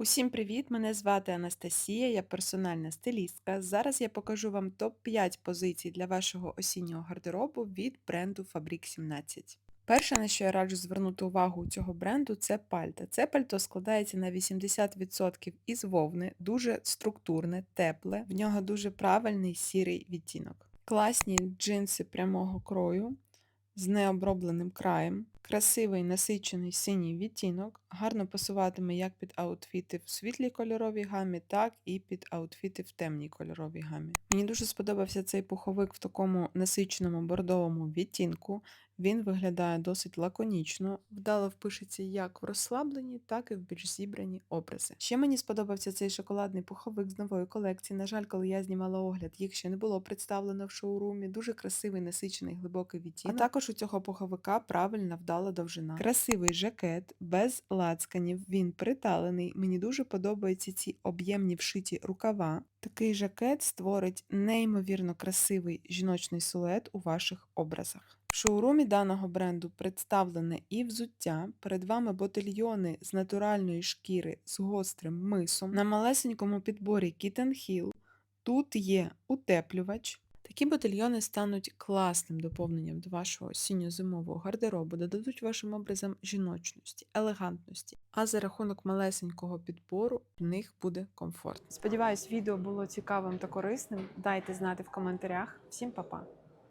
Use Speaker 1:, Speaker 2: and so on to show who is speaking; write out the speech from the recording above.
Speaker 1: Усім привіт! Мене звати Анастасія, я персональна стилістка. Зараз я покажу вам топ-5 позицій для вашого осіннього гардеробу від бренду Fabric 17. Перше, на що я раджу звернути увагу у цього бренду, це пальто. Це пальто складається на 80% із вовни, дуже структурне, тепле, в нього дуже правильний сірий відтінок. Класні джинси прямого крою з необробленим краєм, красивий насичений синій відтінок, гарно пасуватиме як під аутфіти в світлій кольоровій гамі, так і під аутфіти в темній кольоровій гамі. Мені дуже сподобався цей пуховик в такому насиченому бордовому відтінку. Він виглядає досить лаконічно, вдало впишеться як в розслаблені, так і в більш зібрані образи. Ще мені сподобався цей шоколадний пуховик з нової колекції. На жаль, коли я знімала огляд, їх ще не було представлено в шоурумі. Дуже красивий, насичений, глибокий відтінок. А також у цього пуховика правильна вдала довжина. Красивий жакет без лацканів. Він приталений. Мені дуже подобаються ці об'ємні вшиті рукава. Такий жакет створить неймовірно красивий жіночний силует у ваших образах. Шоурумі даного бренду представлене і взуття. Перед вами ботильйони з натуральної шкіри з гострим мисом. На малесенькому підборі Kitten Hill. Тут є утеплювач. Такі ботильйони стануть класним доповненням до вашого осінньо-зимового гардеробу, додадуть вашим образам жіночності, елегантності, а за рахунок малесенького підбору в них буде комфорт. Сподіваюсь, відео було цікавим та корисним. Дайте знати в коментарях. Всім па-па!